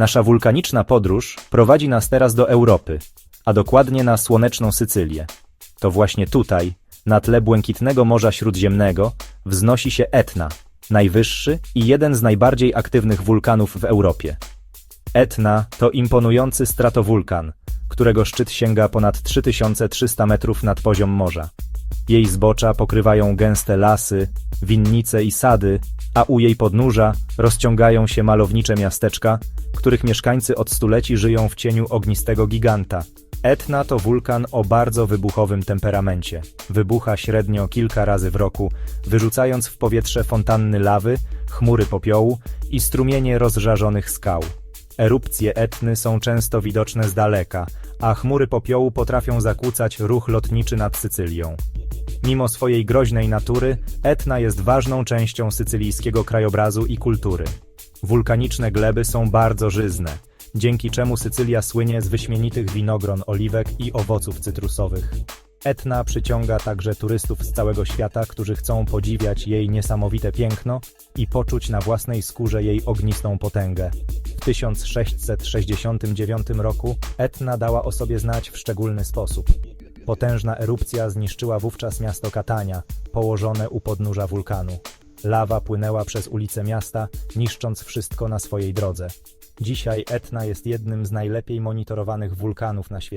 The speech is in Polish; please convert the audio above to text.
Nasza wulkaniczna podróż prowadzi nas teraz do Europy, a dokładnie na słoneczną Sycylię. To właśnie tutaj, na tle błękitnego Morza Śródziemnego, wznosi się Etna, najwyższy i jeden z najbardziej aktywnych wulkanów w Europie. Etna to imponujący stratowulkan, którego szczyt sięga ponad 3300 metrów nad poziom morza. Jej zbocza pokrywają gęste lasy, winnice i sady, a u jej podnóża rozciągają się malownicze miasteczka, których mieszkańcy od stuleci żyją w cieniu ognistego giganta. Etna to wulkan o bardzo wybuchowym temperamencie. Wybucha średnio kilka razy w roku, wyrzucając w powietrze fontanny lawy, chmury popiołu i strumienie rozżarzonych skał. Erupcje Etny są często widoczne z daleka, a chmury popiołu potrafią zakłócać ruch lotniczy nad Sycylią. Mimo swojej groźnej natury, Etna jest ważną częścią sycylijskiego krajobrazu i kultury. Wulkaniczne gleby są bardzo żyzne, dzięki czemu Sycylia słynie z wyśmienitych winogron, oliwek i owoców cytrusowych. Etna przyciąga także turystów z całego świata, którzy chcą podziwiać jej niesamowite piękno i poczuć na własnej skórze jej ognistą potęgę. W 1669 roku Etna dała o sobie znać w szczególny sposób. Potężna erupcja zniszczyła wówczas miasto Katania, położone u podnóża wulkanu. Lawa płynęła przez ulice miasta, niszcząc wszystko na swojej drodze. Dzisiaj Etna jest jednym z najlepiej monitorowanych wulkanów na świecie.